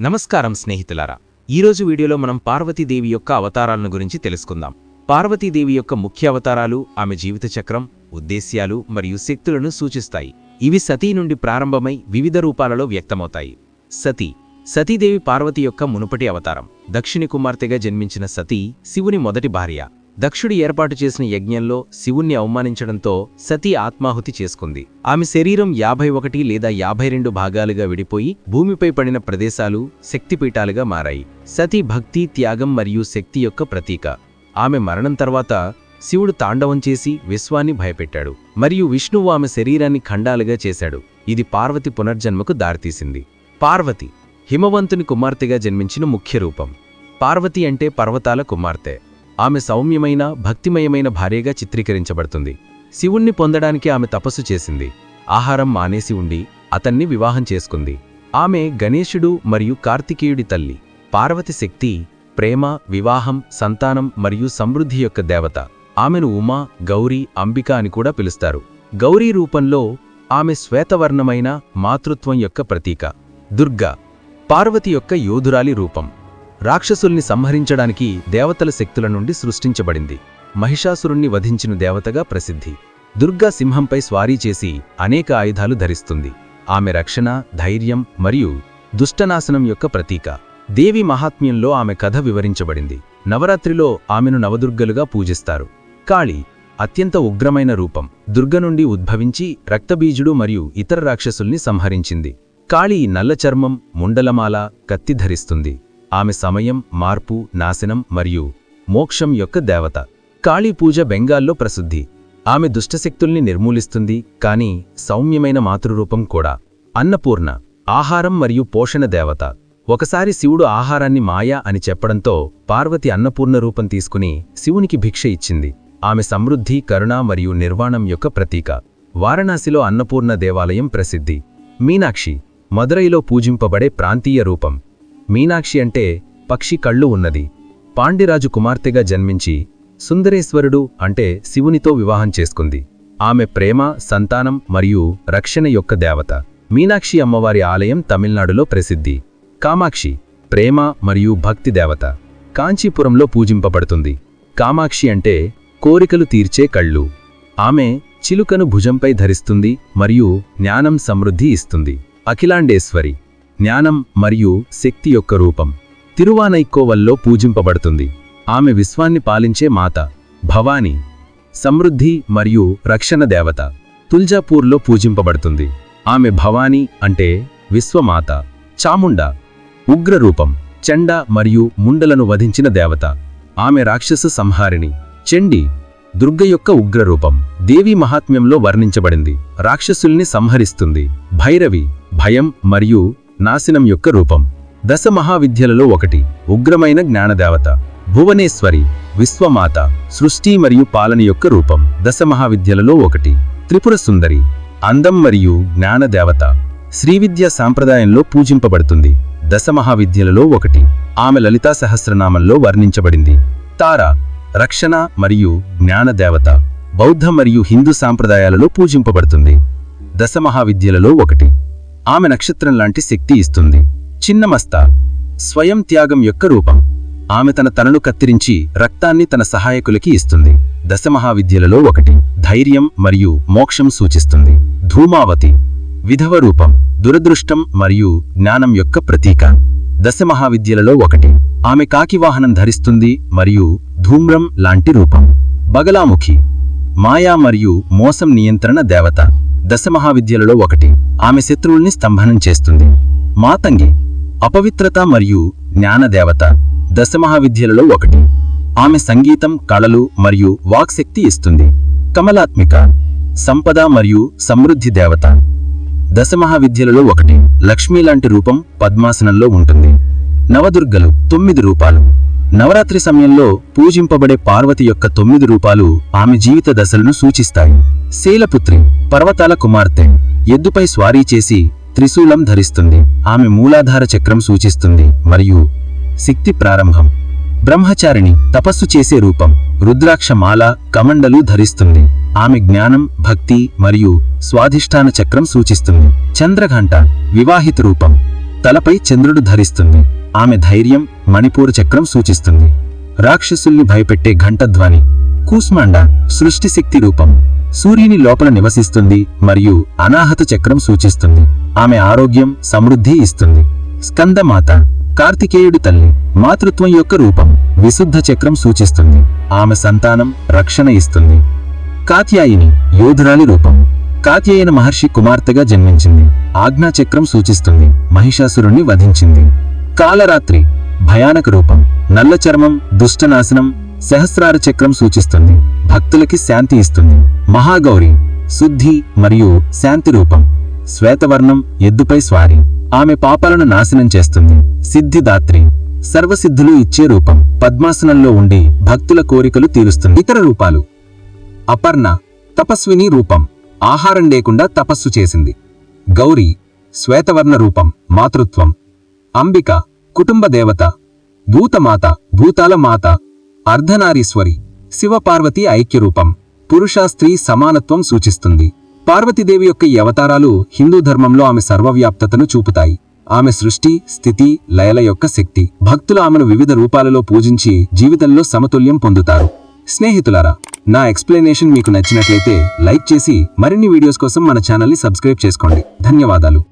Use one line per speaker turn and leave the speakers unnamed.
నమస్కారం స్నేహితులారా. ఈరోజు వీడియోలో మనం పార్వతీదేవి యొక్క అవతారాలను గురించి తెలుసుకుందాం. పార్వతీదేవి యొక్క ముఖ్య అవతారాలు ఆమె జీవిత చక్రం ఉద్దేశ్యాలు మరియు శక్తులను సూచిస్తాయి. ఇవి సతీ నుండి ప్రారంభమై వివిధ రూపాలలో వ్యక్తమవుతాయి. సతీ. సతీదేవి పార్వతి యొక్క మునుపటి అవతారం. దక్షిణి కుమార్తెగా జన్మించిన సతీ శివుని మొదటి భార్య. దక్షుడు ఏర్పాటు చేసిన యజ్ఞంలో శివుణ్ణి అవమానించడంతో సతీ ఆత్మాహుతి చేసుకుంది. ఆమె శరీరం యాభై ఒకటి లేదా యాభై రెండు భాగాలుగా విడిపోయి భూమిపై పడిన ప్రదేశాలు శక్తిపీఠాలుగా మారాయి. సతీ భక్తి త్యాగం మరియు శక్తి యొక్క ప్రతీక. ఆమె మరణం తర్వాత శివుడు తాండవం చేసి విశ్వాన్ని భయపెట్టాడు. మరియు విష్ణువు ఆమె శరీరాన్ని ఖండాలుగా చేశాడు. ఇది పార్వతి పునర్జన్మకు దారితీసింది. పార్వతి హిమవంతుని కుమార్తెగా జన్మించిన ముఖ్య రూపం. పార్వతి అంటే పర్వతాల కుమార్తె. ఆమె సౌమ్యమైన భక్తిమయమైన భార్యగా చిత్రీకరించబడుతుంది. శివుణ్ణి పొందడానికి ఆమె తపస్సు చేసింది. ఆహారం మానేసి ఉండి అతన్ని వివాహం చేసుకుంది. ఆమె గణేశుడు మరియు కార్తికేయుడి తల్లి. పార్వతి శక్తి ప్రేమ వివాహం సంతానం మరియు సమృద్ధి యొక్క దేవత. ఆమెను ఉమా గౌరీ అంబిక అని కూడా పిలుస్తారు. గౌరీ రూపంలో ఆమె శ్వేతవర్ణమైన మాతృత్వం యొక్క ప్రతీక. దుర్గా. పార్వతి యొక్క యోధురాలి రూపం. రాక్షసుల్ని సంహరించడానికి దేవతల శక్తుల నుండి సృష్టించబడింది. మహిషాసురుణ్ణి వధించిన దేవతగా ప్రసిద్ధి. దుర్గా సింహంపై స్వారీ చేసి అనేక ఆయుధాలు ధరిస్తుంది. ఆమె రక్షణ ధైర్యం మరియు దుష్టనాశనం యొక్క ప్రతీక. దేవి మహాత్మ్యంలో ఆమె కథ వివరించబడింది. నవరాత్రిలో ఆమెను నవదుర్గలుగా పూజిస్తారు. కాళి అత్యంత ఉగ్రమైన రూపం. దుర్గ నుండి ఉద్భవించి రక్తబీజుడు మరియు ఇతర రాక్షసుల్ని సంహరించింది. కాళీ నల్ల చర్మం ముండలమాల కత్తి ధరిస్తుంది. ఆమె సమయం మార్పు నాశనం మరియు మోక్షం యొక్క దేవత. కాళీపూజ బెంగాల్లో ప్రసిద్ధి. ఆమె దుష్టశక్తుల్ని నిర్మూలిస్తుంది కాని సౌమ్యమైన మాతృరూపం కూడా. అన్నపూర్ణ ఆహారం మరియు పోషణ దేవత. ఒకసారి శివుడు ఆహారాన్ని మాయా అని చెప్పడంతో పార్వతి అన్నపూర్ణ రూపం తీసుకుని శివునికి భిక్ష ఇచ్చింది. ఆమె సమృద్ధి కరుణ మరియు నిర్వాణం యొక్క ప్రతీక. వారణాసిలో అన్నపూర్ణ దేవాలయం ప్రసిద్ధి. మీనాక్షి మదురైలో పూజింపబడే ప్రాంతీయ రూపం. మీనాక్షి అంటే పక్షి కళ్ళు ఉన్నది. పాండ్యరాజు కుమార్తెగా జన్మించి సుందరేశ్వరుడు అంటే శివునితో వివాహం చేసుకుంది. ఆమె ప్రేమ సంతానం మరియు రక్షణ యొక్క దేవత. మీనాక్షి అమ్మవారి ఆలయం తమిళనాడులో ప్రసిద్ధి. కామాక్షి ప్రేమ మరియు భక్తి దేవత. కాంచీపురంలో పూజింపబడుతుంది. కామాక్షి అంటే కోరికలు తీర్చే కళ్ళు. ఆమె చిలుకను భుజంపై ధరిస్తుంది మరియు జ్ఞానం సమృద్ధి ఇస్తుంది. అఖిలాండేశ్వరి జ్ఞానం మరియు శక్తి యొక్క రూపం. తిరువానైకోవల్లో పూజింపబడుతుంది. ఆమె విశ్వాన్ని పాలించే మాత భవాని సమృద్ధి మరియు రక్షణ దేవత. తుల్జాపూర్లో పూజింపబడుతుంది. ఆమె భవాని అంటే విశ్వమాత చాముండ ఉగ్రరూపం చెండ మరియు ముండలను వధించిన దేవత. ఆమె రాక్షస సంహారిణి చెండి దుర్గ యొక్క ఉగ్రరూపం. దేవి మహాత్మ్యంలో వర్ణించబడింది. రాక్షసుల్ని సంహరిస్తుంది. భైరవి భయం మరియు నాశనం యొక్క రూపం. దశ మహావిద్యలలో ఒకటి ఉగ్రమైన జ్ఞానదేవత. భువనేశ్వరి విశ్వమాత సృష్టి మరియు పాలన యొక్క రూపం. దశ మహావిద్యలలో ఒకటి త్రిపుర సుందరి అందం మరియు జ్ఞానదేవత. శ్రీవిద్య సాంప్రదాయంలో పూజింపబడుతుంది. దశ మహావిద్యలలో ఒకటి ఆమె లలితా సహస్రనామంలో వర్ణించబడింది. తార రక్షణ మరియు జ్ఞానదేవత. బౌద్ధ మరియు హిందూ సాంప్రదాయాలలో పూజింపబడుతుంది. దశ మహావిద్యలలో ఒకటి ఆమె నక్షత్రం లాంటి శక్తి ఇస్తుంది. చిన్నమస్త స్వయం త్యాగం యొక్క రూపం. ఆమె తన తనను కత్తిరించి రక్తాన్ని తన సహాయకులకి ఇస్తుంది. దశమహావిద్యలలో ఒకటి ధైర్యం మరియు మోక్షం సూచిస్తుంది. ధూమావతి విధవ రూపం దురదృష్టం మరియు జ్ఞానం యొక్క ప్రతీక. దశమహావిద్యలలో ఒకటి ఆమె కాకివాహనం ధరిస్తుంది మరియు ధూమ్రం లాంటి రూపం. బగలాముఖి మాయా మరియు మోసం నియంత్రణ దేవత. దశమహావిద్యలలో ఒకటి. ఆమె శత్రువుల్ని స్తంభనం చేస్తుంది. మాతంగి అపవిత్రత మరియు జ్ఞానదేవత దశమహావిద్యలలో ఒకటి. ఆమె సంగీతం కళలు మరియు వాక్శక్తి ఇస్తుంది. కమలాత్మిక సంపద మరియు సమృద్ధి దేవత. దశమహావిద్యలలో ఒకటి. లక్ష్మి లాంటి రూపం పద్మాసనంలో ఉంటుంది. నవదుర్గలు తొమ్మిది రూపాలు. నవరాత్రి సమయంలో పూజింపబడే పార్వతి యొక్క తొమ్మిది రూపాలు ఆమె జీవిత దశలను సూచిస్తాయి. శీలపుత్రి పర్వతాల కుమార్తె ఎద్దుపై స్వారీ చేసి త్రిశూలం ధరిస్తుంది. ఆమె మూలాధార చక్రం సూచిస్తుంది మరియు శక్తి ప్రారంభం. బ్రహ్మచారిణి తపస్సు చేసే రూపం రుద్రాక్ష మాల కమండలు ధరిస్తుంది. ఆమె జ్ఞానం భక్తి మరియు స్వాధిష్టాన చక్రం సూచిస్తుంది. చంద్రఘంట వివాహిత రూపం.
తలపై చంద్రుడు ధరిస్తుంది. ఆమె ధైర్యం మణిపూర్ చక్రం సూచిస్తుంది. రాక్షసుల్ని భయపెట్టే ఘంటధ్వని కూస్మాండ సృష్టి శక్తి రూపం. సూర్యుని లోపల నివసిస్తుంది మరియు అనాహత చక్రం సూచిస్తుంది. ఆమె ఆరోగ్యం సమృద్ధి ఇస్తుంది. స్కందమాత కార్తికేయుడి తల్లి మాతృత్వం యొక్క రూపం విశుద్ధ చక్రం సూచిస్తుంది. ఆమె సంతానం రక్షణ ఇస్తుంది. కాత్యాయిని యోధురాలి రూపం. కాత్యాయన మహర్షి కుమార్తెగా జన్మించింది. ఆజ్ఞాచక్రం సూచిస్తుంది. మహిషాసురుణ్ణి వధించింది. కాలరాత్రి భయానక రూపం నల్ల చర్మం దుష్టనాశనం సహస్రార చక్రం సూచిస్తుంది. భక్తులకి శాంతి ఇస్తుంది. మహాగౌరి శుద్ధి మరియు శాంతి రూపం శ్వేతవర్ణం ఎద్దుపై స్వారీ. ఆమె పాపాలను నాశనం చేస్తుంది. సిద్ధిదాత్రి సర్వసిద్ధులు ఇచ్చే రూపం పద్మాసనంలో ఉండి భక్తుల కోరికలు తీరుస్తుంది. ఇతర రూపాలు అపర్ణ తపస్విని రూపం. ఆహారం లేకుండా తపస్సు చేసింది. గౌరీ శ్వేతవర్ణ రూపం మాతృత్వం. అంబిక కుటుంబ దేవత. భూతమాత భూతాల మాత. అర్ధనారీశ్వరి శివపార్వతి ఐక్యరూపం పురుష స్త్రీ సమానత్వం సూచిస్తుంది. పార్వతీదేవి యొక్క ఈ అవతారాలు హిందూ ధర్మంలో ఆమె సర్వవ్యాప్తతను చూపుతాయి. ఆమె సృష్టి స్థితి లయల యొక్క శక్తి. భక్తులు ఆమెను వివిధ రూపాలలో పూజించి జీవితంలో సమతుల్యం పొందుతారు. స్నేహితులారా నా ఎక్స్ప్లెనేషన్ మీకు నచ్చినట్లయితే లైక్ చేసి మరిన్ని వీడియోస్ కోసం మన ఛానల్ని సబ్స్క్రైబ్ చేసుకోండి. ధన్యవాదాలు.